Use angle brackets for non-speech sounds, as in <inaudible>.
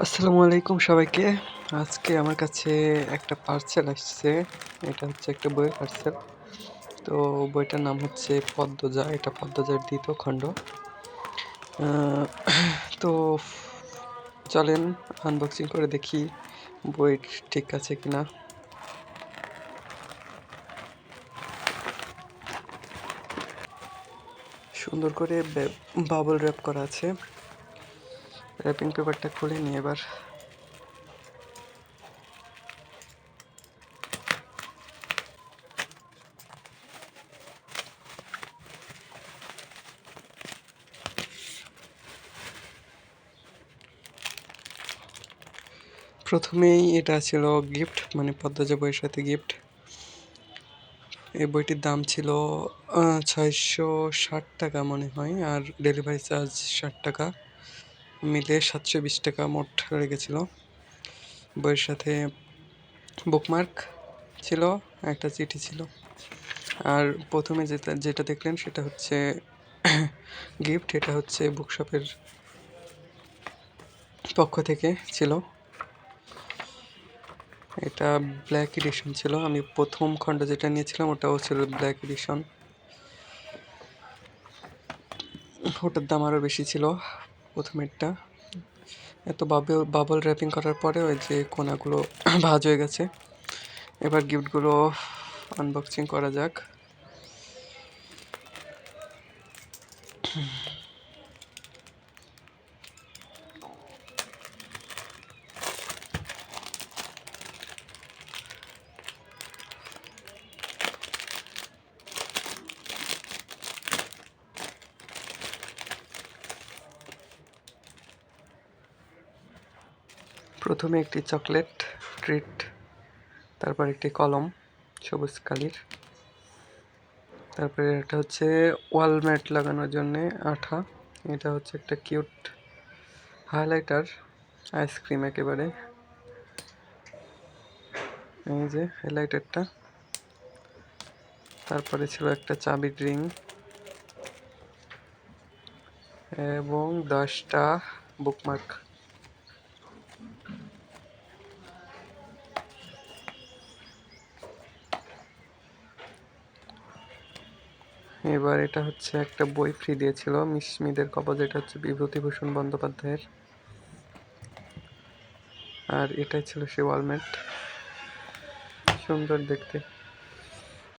আসসালামু আলাইকুম সবাইকে। আজকে আমার কাছে একটা পার্সেল আসছে। এটা হচ্ছে একটা বইয়ের পার্সেল তো বইটার নাম হচ্ছে পদ্মজা। এটা পদ্মজার দ্বিতীয় খণ্ড। তো চলেন আনবক্সিং করে দেখি বই ঠিক আছে কিনা। সুন্দর করে বাবল র্যাপ করা আছে। র্যাপিং পেপারটা খুলে নিয়ে এবার। প্রথমেই এটা ছিল গিফট মানে পদ্মজা বইয়ের সাথে গিফট এই বইটির দাম ছিল ছয়শো ষাট টাকা মনে হয়, আর ডেলিভারি চার্জ ষাট টাকা। মিলে সাতশো বিশ টাকা মোট লেগেছিল বইয়ের সাথে বুকমার্ক ছিল, একটা চিঠি ছিল। আর প্রথমে যেটা যেটা দেখলেন সেটা হচ্ছে <coughs> গিফট এটা হচ্ছে বুকশপের পক্ষ থেকে ছিল। এটা ব্ল্যাক এডিশন ছিল। আমি প্রথম খণ্ড যেটা নিয়েছিলাম ওটাও ছিল ব্ল্যাক এডিশন ওটার দাম আরও বেশি ছিল। প্রথমেরটা। এত বাবল বাবল র্যাপিং করার পরে ওই যে কোনাগুলো <clears throat> ভাজ হয়ে গেছে। এবার গিফটগুলো আনবক্সিং করা যাক। প্রথমে একটি চকলেট ট্রিট, তারপর একটি কলম, সবুজ কালির। তারপরে এটা হচ্ছে ওয়ালম্যাট লাগানোর জন্য আঠা। এটা হচ্ছে একটা কিউট হাইলাইটার, আইসক্রিম একেবারে। এই যে হাইলাইটারটা। তারপরে ছিল একটা চাবি রিং। এবং দশটা বুকমার্ক। এবার এটা হচ্ছে একটা বই ফ্রি দিয়েছিল। মিসমিদের কবজ এটা হচ্ছে বিভূতিভূষণ বন্দ্যোপাধ্যায়ের। আর এটাই ছিল সে ওয়ালমেট সুন্দর দেখতে।